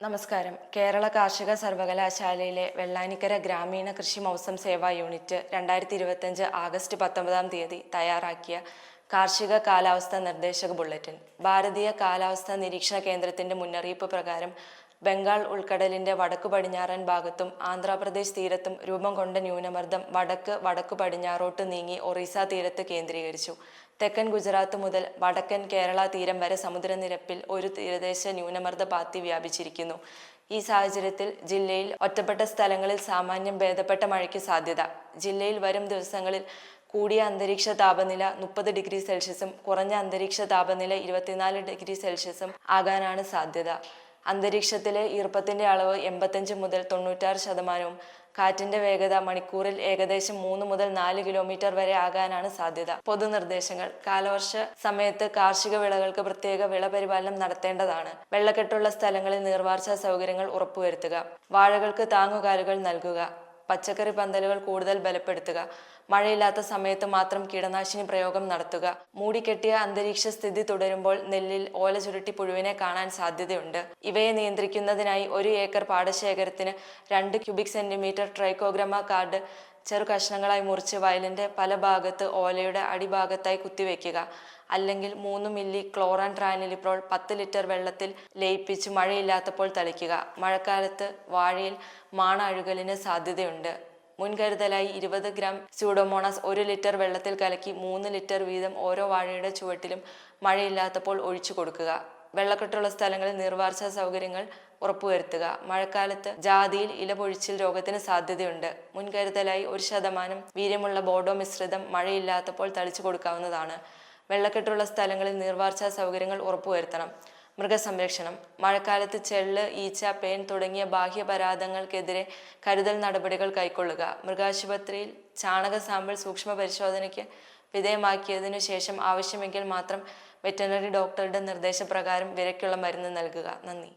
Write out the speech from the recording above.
നമസ്കാരം. കേരള കാർഷിക സർവകലാശാലയിലെ വെള്ളാനിക്കര ഗ്രാമീണ കൃഷി മൗസം സേവാ യൂണിറ്റ് രണ്ടായിരത്തി ഇരുപത്തഞ്ച് ആഗസ്റ്റ് പത്തൊമ്പതാം തീയതി തയ്യാറാക്കിയ കാർഷിക കാലാവസ്ഥ നിർദ്ദേശക ബുള്ളറ്റിൻ. ഭാരതീയ കാലാവസ്ഥാ നിരീക്ഷണ കേന്ദ്രത്തിന്റെ മുന്നറിയിപ്പ് പ്രകാരം ബംഗാൾ ഉൾക്കടലിന്റെ വടക്കു പടിഞ്ഞാറൻ ഭാഗത്തും ആന്ധ്രാപ്രദേശ് തീരത്തും രൂപം കൊണ്ട ന്യൂനമർദ്ദം വടക്ക് വടക്കു പടിഞ്ഞാറോട്ട് നീങ്ങി ഒറീസ തീരത്ത് കേന്ദ്രീകരിച്ചു. തെക്കൻ ഗുജറാത്ത് മുതൽ വടക്കൻ കേരള തീരം വരെ സമുദ്രനിരപ്പിൽ ഒരു തീരദേശ ന്യൂനമർദ്ദ പാത്തി വ്യാപിച്ചിരിക്കുന്നു. ഈ സാഹചര്യത്തിൽ ജില്ലയിൽ ഒറ്റപ്പെട്ട സ്ഥലങ്ങളിൽ സാമാന്യം ഭേദപ്പെട്ട മഴയ്ക്ക് സാധ്യത. ജില്ലയിൽ വരും ദിവസങ്ങളിൽ കൂടിയ അന്തരീക്ഷ താപനില മുപ്പത് ഡിഗ്രി സെൽഷ്യസും കുറഞ്ഞ അന്തരീക്ഷ താപനില ഇരുപത്തിനാല് ഡിഗ്രി സെൽഷ്യസും ആകാനാണ് സാധ്യത. അന്തരീക്ഷത്തിലെ ഈർപ്പത്തിന്റെ അളവ് എൺപത്തഞ്ച് മുതൽ തൊണ്ണൂറ്റാറ് ശതമാനവും കാറ്റിന്റെ വേഗത മണിക്കൂറിൽ ഏകദേശം മൂന്ന് മുതൽ നാല് കിലോമീറ്റർ വരെ ആകാനാണ് സാധ്യത. പൊതുനിർദ്ദേശങ്ങൾ. കാലവർഷ സമയത്ത് കാർഷിക വിളകൾക്ക് പ്രത്യേക വിള പരിപാലനം നടത്തേണ്ടതാണ്. വെള്ളക്കെട്ടുള്ള സ്ഥലങ്ങളിൽ നീർവാർച്ചാ സൗകര്യങ്ങൾ ഉറപ്പുവരുത്തുക. വാഴകൾക്ക് താങ്ങുകാലുകൾ നൽകുക. പച്ചക്കറി പന്തലുകൾ കൂടുതൽ ബലപ്പെടുത്തുക. മഴയില്ലാത്ത സമയത്ത് മാത്രം കീടനാശിനി പ്രയോഗം നടത്തുക. മൂടിക്കെട്ടിയ അന്തരീക്ഷ സ്ഥിതി തുടരുമ്പോൾ നെല്ലിൽ ഓല ചുരുട്ടി പുഴുവിനെ കാണാൻ സാധ്യതയുണ്ട്. ഇവയെ നിയന്ത്രിക്കുന്നതിനായി ഒരു ഏക്കർ പാടശേഖരത്തിന് രണ്ട് ക്യൂബിക് സെന്റിമീറ്റർ ട്രൈക്കോഗ്രമ കാർഡ് ചെറു കഷ്ണങ്ങളായി മുറിച്ച് വയലിന്റെ പല ഭാഗത്ത് ഓലയുടെ അടിഭാഗത്തായി കുത്തിവെക്കുക. അല്ലെങ്കിൽ മൂന്ന് മില്ലി ക്ലോറാൻ ട്രാനിലിപ്രോൾ പത്ത് ലിറ്റർ വെള്ളത്തിൽ ലയിപ്പിച്ച് മഴയില്ലാത്തപ്പോൾ തളിക്കുക. മഴക്കാലത്ത് വാഴയിൽ മാണ അഴുകലിന് സാധ്യതയുണ്ട്. മുൻകരുതലായി ഇരുപത് ഗ്രാം സ്യൂഡോമോണസ് ഒരു ലിറ്റർ വെള്ളത്തിൽ കലക്കി മൂന്ന് ലിറ്റർ വീതം ഓരോ വാഴയുടെ ചുവട്ടിലും മഴയില്ലാത്തപ്പോൾ ഒഴിച്ചു കൊടുക്കുക. വെള്ളക്കെട്ടുള്ള സ്ഥലങ്ങളിൽ നീർവാർച്ച സൗകര്യങ്ങൾ ഉറപ്പുവരുത്തുക. മഴക്കാലത്ത് ജാതിയിൽ ഇലപൊഴിച്ചിൽ രോഗത്തിന് സാധ്യതയുണ്ട്. മുൻകരുതലായി ഒരു ശതമാനം വീര്യമുള്ള ബോഡോ മിശ്രിതം മഴയില്ലാത്തപ്പോൾ തളിച്ചു കൊടുക്കാവുന്നതാണ്. വെള്ളക്കെട്ടുള്ള സ്ഥലങ്ങളിൽ നീർവാർച്ചാ സൗകര്യങ്ങൾ ഉറപ്പുവരുത്തണം. മൃഗസംരക്ഷണം മഴക്കാലത്ത് ചെള്ള് ഈച്ച പേൻ തുടങ്ങിയ ബാഹ്യപരാധങ്ങൾക്കെതിരെ കരുതൽ നടപടികൾ കൈക്കൊള്ളുക. മൃഗാശുപത്രിയിൽ ചാണക സാമ്പിൾ സൂക്ഷ്മ പരിശോധനയ്ക്ക് വിധേയമാക്കിയതിനു ശേഷം ആവശ്യമെങ്കിൽ മാത്രം വെറ്ററിനറി ഡോക്ടറുടെ നിർദ്ദേശപ്രകാരം വിരയ്ക്കുള്ള മരുന്ന് നൽകുക. നന്ദി.